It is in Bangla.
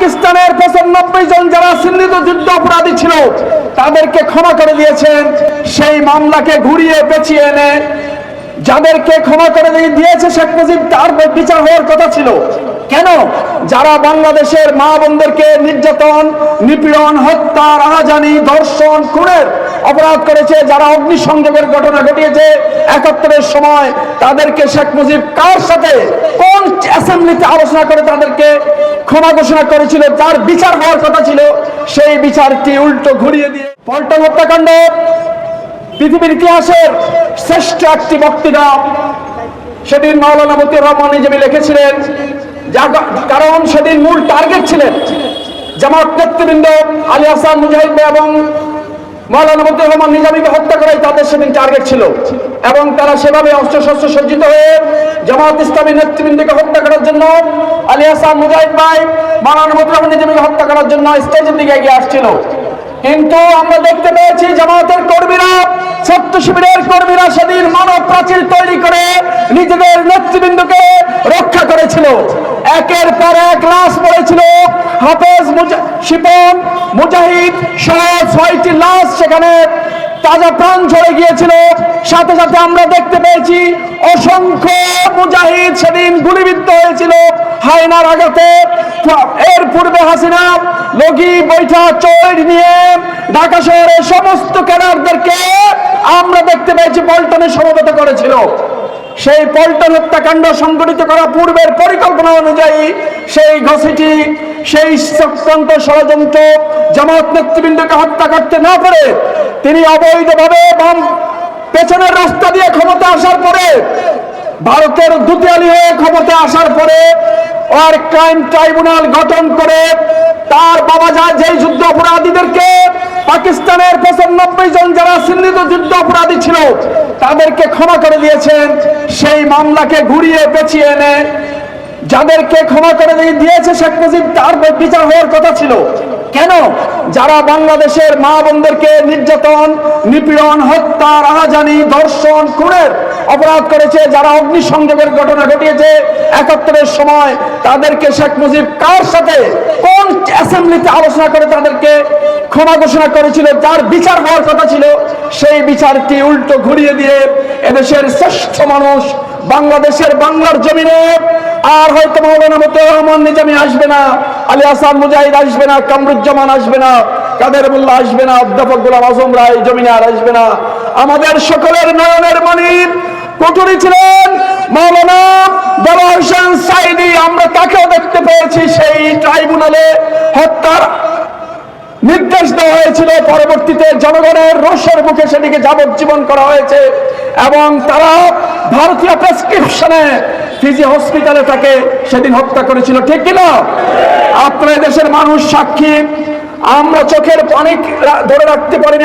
পাকিস্তানের পঁচানব্বই জন যারা চিহ্নিত যুদ্ধ অপরাধী ছিল, তাদেরকে ক্ষমা করে দিয়েছেন। সেই মামলাকে ঘুরিয়ে পেঁচিয়ে এনে যাদেরকে ক্ষমা করে দিয়ে- দিয়েছে শেখ মুজিব, তার বিচার হওয়ার কথা ছিল। কেন? যারা বাংলাদেশের মা বোনদেরকে নির্যাতন, নিপীড়ন হত্যা রাহাজানি ধর্ষণ, খুনের অপরাধ করেছে, যারা অগ্নিসংযোগের ঘটনা ঘটিয়েছে একাত্তরের সময় তাদেরকে শেখ মুজিব কার সাথে কোন অ্যাসেম্বলিতে আলোচনা করে তাদেরকে ক্ষমা ঘোষণা করেছিল, যার বিচার হওয়ার কথা ছিল, সেই বিচারটি উল্টো ঘুরিয়ে দিয়ে পল্টন হত্যাকাণ্ড। পৃথিবীর ইতিহাসের শ্রেষ্ঠ একটি বক্তৃতা সেদিন মাওলানা মতিউর রহমান নিজেবি লিখেছিলেন কারণ সেদিন মূল টার্গেট ছিলেন জামাত নেতৃবৃন্দ আলী হাসান, মুজাহিদ এবং মাওলানা মতিউর রহমান নিজামীকে হত্যা করাই তাদের সেদিন টার্গেট ছিল। এবং তারা সেভাবে অস্ত্র শস্ত্র সজ্জিত হয়ে জামাত ইসলামী নেতৃবৃন্দকে হত্যা করার জন্য আলী হাসান, মুজাহিদ ভাই মাওলানা মতিউর রহমান নিজামীকে হত্যা করার জন্য স্টেজের দিকে এগিয়ে আসছিল। কিন্তু আমরা দেখতে পেয়েছি জামাতের কর্মীরা সত্য শিবিরের কর্মীরা সেদিন মানব প্রাচীর তৈরি করে নিজেদের নেতৃবৃন্দকে রক্ষা করেছিল। একের পর এক লাশ পড়েছিল। শিপন, মুজাহিদ সহ ছয়টি লাশ সেখানে তাজা প্রাণ ঝরে গিয়েছিল। সাথে সাথে আমরা দেখতে পেয়েছি, অসংখ্য মুজাহিদ সেদিন গুলিবিদ্ধ হয়েছিল হায়নার আঘাতে। এর পূর্বে হাসিনা লগি বৈঠা চৈর নিয়ে ঢাকা শহরের সমস্ত ক্যাডারদেরকে আমরা দেখতে পেয়েছি পল্টনে সমবেত করেছিল। সেই পল্টন হত্যাকাণ্ড সংগঠিত করা পূর্বের পরিকল্পনা অনুযায়ী সেই ঘষিটি, সেই চক্রান্ত ষড়যন্ত্র জামাত নেতৃবৃন্দকে হত্যা করতে না পারে তিনি অবৈধভাবে বাম পেছনের রাস্তা দিয়ে ক্ষমতা আসার পরে, ভারতের দুতিয়ালি হয়ে ক্ষমতা আসার পরে আর ক্রাইম ট্রাইব্যুনাল গঠন করে তার বাবা যা, যেই যুদ্ধ অপরাধীদেরকে পাকিস্তানের পঁচানব্বই জন যারা চিহ্নিত যুদ্ধ অপরাধী ছিল, তাদেরকে ক্ষমা করে দিয়েছেন। সেই মামলাকে ঘুরিয়ে পেঁচিয়ে এনে যাদেরকে ক্ষমা করে দিয়ে- দিয়েছে শেখ মুজিব, তার বিচার হওয়ার কথা ছিল। কেন? যারা বাংলাদেশের মা বোনদেরকে নির্যাতন, নিপীড়ন, হত্যা, রাহাজানি, ধর্ষণ, খুনের অপরাধ করেছে, যারা অগ্নিসংযোগের ঘটনা ঘটিয়েছে একাত্তরের সময় তাদেরকে শেখ মুজিব কার সাথে অ্যাসেম্বলিতে আলোচনা করে তাদেরকে ক্ষমা ঘোষণা করেছিল, যার বিচার হওয়ার কথা ছিল, সেই বিচারটি উল্টো ঘুরিয়ে দিয়ে এদেশের শ্রেষ্ঠ মানুষ বাংলাদেশের বাংলার জমিনে, আর হয়তো মৌলানা মতো রহমান নিজামী আসবে না, আলী হাসান মুজাহিদ আসবে না, কামরুজ্জামান আসবে না, কাদের মোল্লা আসবে না, অধ্যাপক গোলাম আজম রায় জমিনে আর আসবে না। আমাদের সকলের নয়নের মনির কুটুরি ছিলেন মৌলানা বড় হোসেন সাইদি, আমরা তাকেও দেখতে পেয়েছি সেই ট্রাইব্যুনালে। নির্দেশ দেওয়া হয়েছিল পরবর্তীতে জনগণের রোষের মুখে সেটিকে যাবজ্জীবন করা হয়েছে এবং তারা ভারতীয় প্রেসক্রিপশনে ফিজি হসপিটালে তাকে সেদিন হত্যা করেছিল, ঠিক কিনা? আপনার দেশের মানুষ সাক্ষী, আমরা চোখের অনেক ধরে রাখতে পারিনি